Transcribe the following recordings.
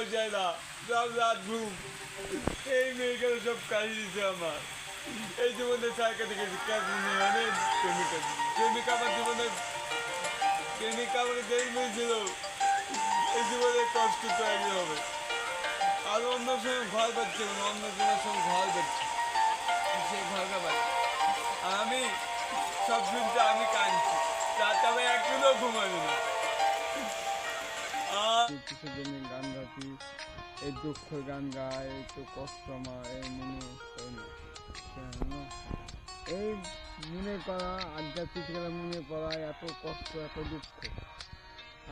ঘুমানো যায় না সব রাত ঘুম। এই মেয়েগুলো সব কাহিয়ে দিছে আমার। এই জীবনে সাইকেল থেকে মানে প্রেমিকা প্রেমিকা আমার জীবনে প্রেমিকা আমাকে দেরি এই জীবনে কষ্ট তো হবে। আর অন্য সময় ভয় পাচ্ছে অন্য কোনো সময় ভয় পাচ্ছে। সে ভয়টা পাচ্ছে আমি সব শুনতে আমি কাঁদছি। রাতে আমি একদিনও ঘুমাবি না। কিসের জন্য গান গাচ্ছি এই দুঃখের গান গায় এই তো কষ্ট আমার, এই মনে? এই মনে করা আধ্যাত্মিক মনে করা, এত কষ্ট, এত দুঃখ।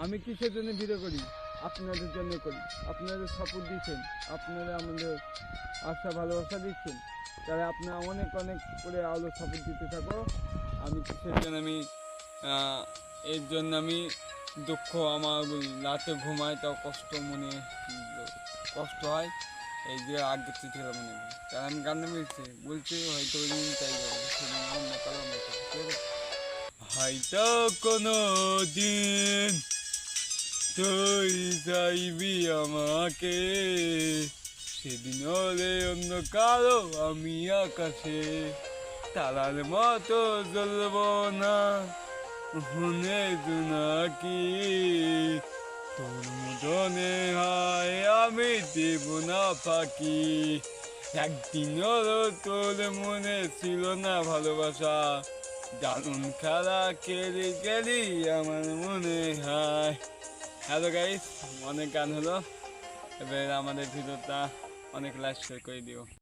আমি কিসের জন্য ভিডিও করি? আপনাদের জন্য করি। আপনাদের সাপোর্ট দিচ্ছেন, আপনারা আমাদের আশা, ভালোবাসা দিচ্ছেন। তাহলে আপনারা অনেক অনেক করে আলো সাপোর্ট দিতে থাকো। আমি কিসের জন্য আমি এর জন্য আমি দুঃখ আমার রাতে ঘুমাই তাও কষ্ট মনে, কষ্ট হয়। এই যে আগে চিঠি মনে। তাই আমি গান বলছি বলছি, হয়তো ওই দিন চাই হয়তো কোনো দিন তুই চাইবি আমাকে। সেদিন হলে অন্য কারও, আমি আকাশে। তারার মতো জ্বলব না। শুনে নাকি তোর হায় আমি দেব না ফাঁকি। একদিন তোর মনে ছিল না ভালোবাসা। দারুণ খেলা কেড়ে গেলি আমার মনে হয়। হ্যালো গাইস অনেক গান হলো। এবার আমাদের ভিডিওটা অনেক লাইক শেয়ার করে দিও।